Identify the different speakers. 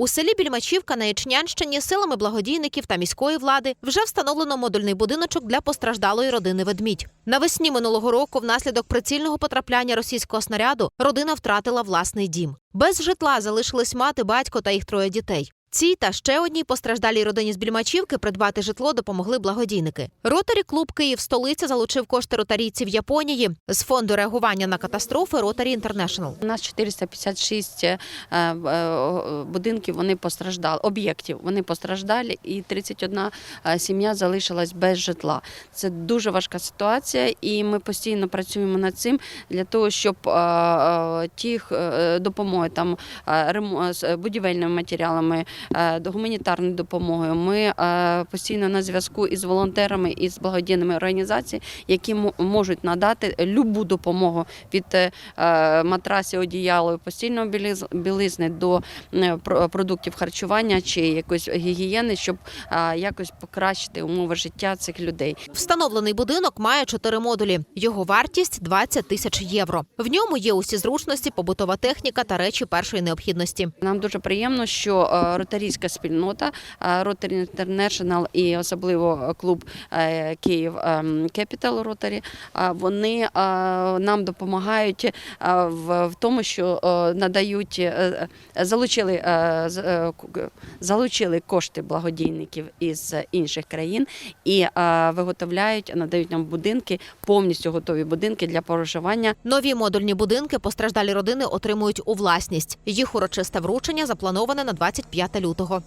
Speaker 1: У селі Більмачівка на Ячнянщині силами благодійників та міської влади вже встановлено модульний будиночок для постраждалої родини ведмідь. Навесні минулого року, внаслідок прицільного потрапляння російського снаряду, родина втратила власний дім. Без житла залишились мати, батько та їх троє дітей. Цій та ще одній постраждалій родині з Більмачівки придбати житло допомогли благодійники. Ротарі клуб Київ столиця залучив кошти ротарійців Японії з фонду реагування на катастрофи Ротарі Інтернешнл.
Speaker 2: У нас 456 е, е, будинків вони постраждали, об'єктів вони постраждали, і 31 е, сім'я залишилась без житла. Це дуже важка ситуація, і ми постійно працюємо над цим для того, щоб тих допомоги там будівельними матеріалами, до гуманітарною допомогою. Ми е, постійно на зв'язку із волонтерами і з благодійними організаціями, які мо- можуть надати любу допомогу від е, е, матрасів, одіялу, постільного біліз- білизни до е, про- продуктів харчування чи якоїсь гігієни, щоб е, якось покращити умови життя цих людей.
Speaker 1: Встановлений будинок має чотири модулі. Його вартість 20 тисяч євро. В ньому є усі зручності, побутова техніка та речі першої необхідності.
Speaker 2: Нам дуже приємно, що е, ротарійська спільнота е, Rotary International і особливо клуб е, Київ Capital Rotary, е, вони е, нам допомагають е, в тому, що е, надають е, е, залучили е, е, залучили кошти благодійників із інших країн і е, виготовляють, надають нам будинки, повністю готові будинки для проживання
Speaker 1: Нові модульні будинки постраждалі родини отримують у власність. Їх урочисте вручення заплановане на 25 лютого.